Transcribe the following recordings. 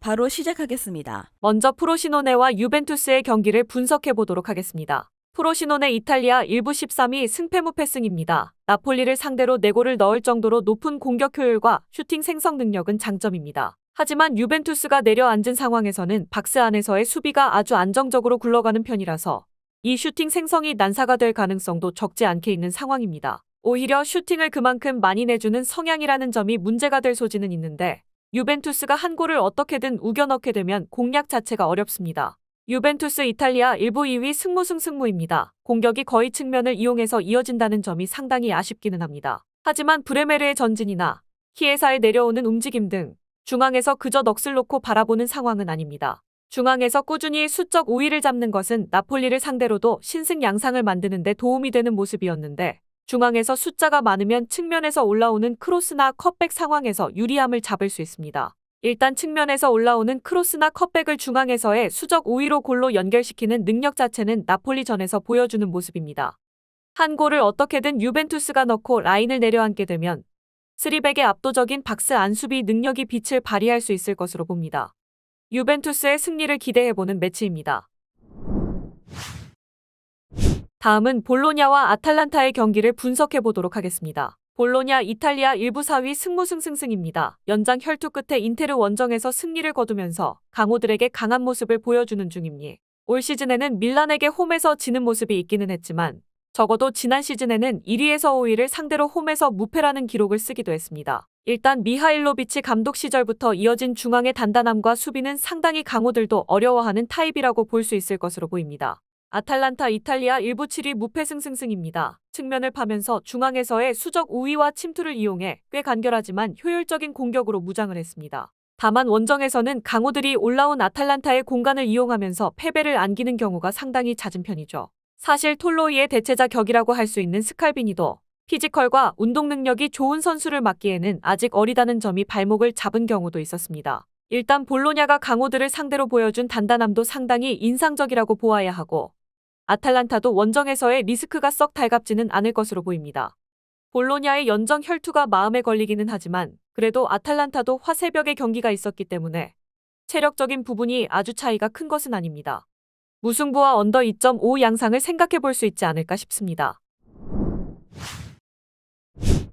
바로 시작하겠습니다. 먼저 프로시노네와 유벤투스의 경기를 분석해 보도록 하겠습니다. 프로시노네 이탈리아 1부 13위 승패 무 패승입니다. 나폴리를 상대로 4골을 넣을 정도로 높은 공격 효율과 슈팅 생성 능력은 장점입니다. 하지만 유벤투스가 내려앉은 상황에서는 박스 안에서의 수비가 아주 안정적으로 굴러가는 편이라서 이 슈팅 생성이 난사가 될 가능성도 적지 않게 있는 상황입니다. 오히려 슈팅을 그만큼 많이 내주는 성향이라는 점이 문제가 될 소지는 있는데 유벤투스가 한 골을 어떻게든 우겨 넣게 되면 공략 자체가 어렵습니다. 유벤투스 이탈리아 1부 2위 승무승 승무입니다. 공격이 거의 측면을 이용해서 이어진다는 점이 상당히 아쉽기는 합니다. 하지만 브레메르의 전진이나 키에사의 내려오는 움직임 등 중앙에서 그저 넋을 놓고 바라보는 상황은 아닙니다. 중앙에서 꾸준히 수적 우위를 잡는 것은 나폴리를 상대로도 신승 양상을 만드는 데 도움이 되는 모습이었는데 중앙에서 숫자가 많으면 측면에서 올라오는 크로스나 컷백 상황에서 유리함을 잡을 수 있습니다. 일단 측면에서 올라오는 크로스나 컷백을 중앙에서의 수적 우위로 골로 연결시키는 능력 자체는 나폴리전에서 보여주는 모습입니다. 한 골을 어떻게든 유벤투스가 넣고 라인을 내려앉게 되면 스리백의 압도적인 박스 안수비 능력이 빛을 발휘할 수 있을 것으로 봅니다. 유벤투스의 승리를 기대해보는 매치입니다. 다음은 볼로냐와 아탈란타의 경기를 분석해 보도록 하겠습니다. 볼로냐 이탈리아 1부 4위 승무승승승입니다. 연장 혈투 끝에 인테르 원정에서 승리를 거두면서 강호들에게 강한 모습을 보여주는 중입니다. 올 시즌에는 밀란에게 홈에서 지는 모습이 있기는 했지만 적어도 지난 시즌에는 1위에서 5위를 상대로 홈에서 무패라는 기록을 쓰기도 했습니다. 일단 미하일로비치 감독 시절부터 이어진 중앙의 단단함과 수비는 상당히 강호들도 어려워하는 타입이라고 볼 수 있을 것으로 보입니다. 아탈란타 이탈리아 1부 7위 무패 승승승입니다. 측면을 파면서 중앙에서의 수적 우위와 침투를 이용해 꽤 간결하지만 효율적인 공격으로 무장을 했습니다. 다만 원정에서는 강호들이 올라온 아탈란타의 공간을 이용하면서 패배를 안기는 경우가 상당히 잦은 편이죠. 사실 톨로이의 대체자 격이라고 할 수 있는 스칼비니도 피지컬과 운동 능력이 좋은 선수를 맡기에는 아직 어리다는 점이 발목을 잡은 경우도 있었습니다. 일단 볼로냐가 강호들을 상대로 보여준 단단함도 상당히 인상적이라고 보아야 하고 아탈란타도 원정에서의 리스크가 썩 달갑지는 않을 것으로 보입니다. 볼로냐의 연정 혈투가 마음에 걸리기는 하지만 그래도 아탈란타도 화새벽의 경기가 있었기 때문에 체력적인 부분이 아주 차이가 큰 것은 아닙니다. 무승부와 언더 2.5 양상을 생각해 볼 수 있지 않을까 싶습니다.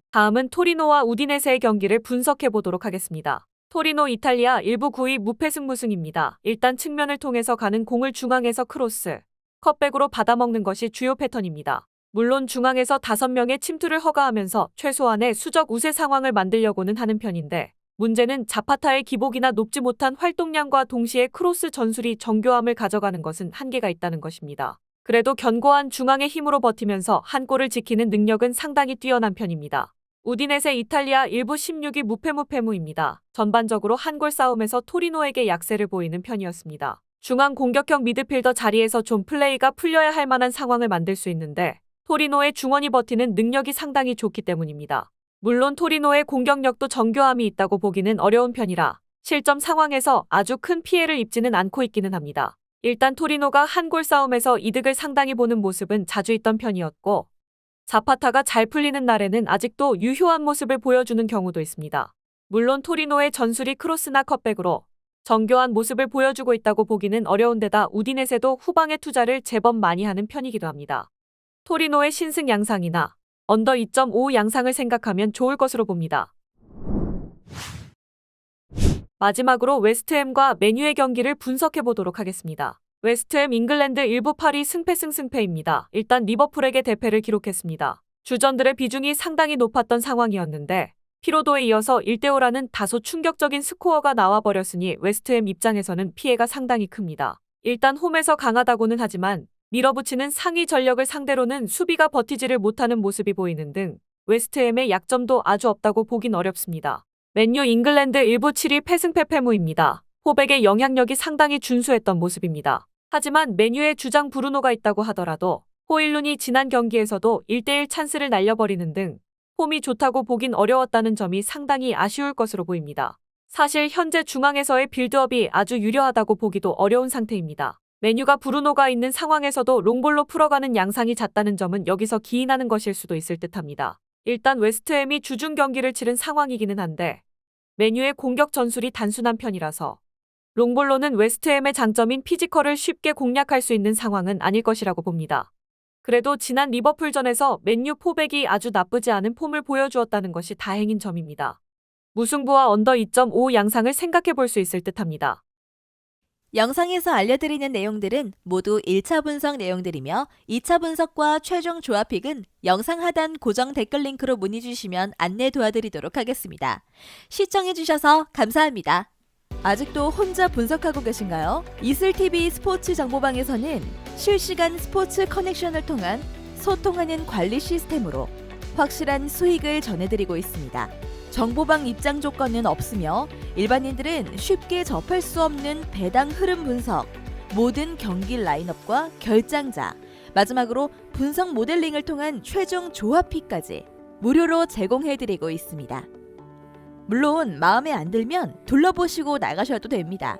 다음은 토리노와 우디네세의 경기를 분석해 보도록 하겠습니다. 토리노 이탈리아 1부 9위 무패 승무승입니다. 일단 측면을 통해서 가는 공을 중앙에서 크로스, 컷백으로 받아먹는 것이 주요 패턴입니다. 물론 중앙에서 5명의 침투를 허가하면서 최소한의 수적 우세 상황을 만들려고는 하는 편인데 문제는 자파타의 기복이나 높지 못한 활동량과 동시에 크로스 전술이 정교함을 가져가는 것은 한계가 있다는 것입니다. 그래도 견고한 중앙의 힘으로 버티면서 한 골을 지키는 능력은 상당히 뛰어난 편입니다. 우디네세 이탈리아 1부 16위 무패무패무입니다. 전반적으로 한 골 싸움에서 토리노에게 약세를 보이는 편이었습니다. 중앙 공격형 미드필더 자리에서 좀 플레이가 풀려야 할 만한 상황을 만들 수 있는데 토리노의 중원이 버티는 능력이 상당히 좋기 때문입니다. 물론 토리노의 공격력도 정교함이 있다고 보기는 어려운 편이라 실점 상황에서 아주 큰 피해를 입지는 않고 있기는 합니다. 일단 토리노가 한 골 싸움에서 이득을 상당히 보는 모습은 자주 있던 편이었고 자파타가 잘 풀리는 날에는 아직도 유효한 모습을 보여주는 경우도 있습니다. 물론 토리노의 전술이 크로스나 컷백으로 정교한 모습을 보여주고 있다고 보기는 어려운 데다 우디넷에도 후방의 투자를 제법 많이 하는 편이기도 합니다. 토리노의 신승 양상이나 언더 2.5 양상을 생각하면 좋을 것으로 봅니다. 마지막으로 웨스트햄과 메뉴의 경기를 분석해 보도록 하겠습니다. 웨스트햄 잉글랜드 1부 8위 승패승승패입니다. 일단 리버풀에게 대패를 기록했습니다. 주전들의 비중이 상당히 높았던 상황이었는데 피로도에 이어서 1대5라는 다소 충격적인 스코어가 나와버렸으니 웨스트햄 입장에서는 피해가 상당히 큽니다. 일단 홈에서 강하다고는 하지만 밀어붙이는 상위 전력을 상대로는 수비가 버티지를 못하는 모습이 보이는 등 웨스트햄의 약점도 아주 없다고 보긴 어렵습니다. 맨유 잉글랜드 1부 7위 패승패패무입니다. 호백의 영향력이 상당히 준수했던 모습입니다. 하지만 메뉴의 주장 브루노가 있다고 하더라도 호일룬이 지난 경기에서도 1대1 찬스를 날려버리는 등 폼이 좋다고 보긴 어려웠다는 점이 상당히 아쉬울 것으로 보입니다. 사실 현재 중앙에서의 빌드업이 아주 유려하다고 보기도 어려운 상태입니다. 메뉴가 브루노가 있는 상황에서도 롱볼로 풀어가는 양상이 잦다는 점은 여기서 기인하는 것일 수도 있을 듯합니다. 일단 웨스트햄이 주중 경기를 치른 상황이기는 한데 메뉴의 공격 전술이 단순한 편이라서 롱볼로는 웨스트햄의 장점인 피지컬을 쉽게 공략할 수 있는 상황은 아닐 것이라고 봅니다. 그래도 지난 리버풀전에서 맨유 포백이 아주 나쁘지 않은 폼을 보여주었다는 것이 다행인 점입니다. 무승부와 언더 2.5 양상을 생각해 볼 수 있을 듯 합니다. 영상에서 알려드리는 내용들은 모두 1차 분석 내용들이며 2차 분석과 최종 조합픽은 영상 하단 고정 댓글 링크로 문의 주시면 안내 도와드리도록 하겠습니다. 시청해주셔서 감사합니다. 아직도 혼자 분석하고 계신가요? 이슬TV 스포츠 정보방에서는 실시간 스포츠 커넥션을 통한 소통하는 관리 시스템으로 확실한 수익을 전해드리고 있습니다. 정보방 입장 조건은 없으며 일반인들은 쉽게 접할 수 없는 배당 흐름 분석, 모든 경기 라인업과 결장자, 마지막으로 분석 모델링을 통한 최종 조합픽까지 무료로 제공해드리고 있습니다. 물론 마음에 안 들면 둘러보시고 나가셔도 됩니다.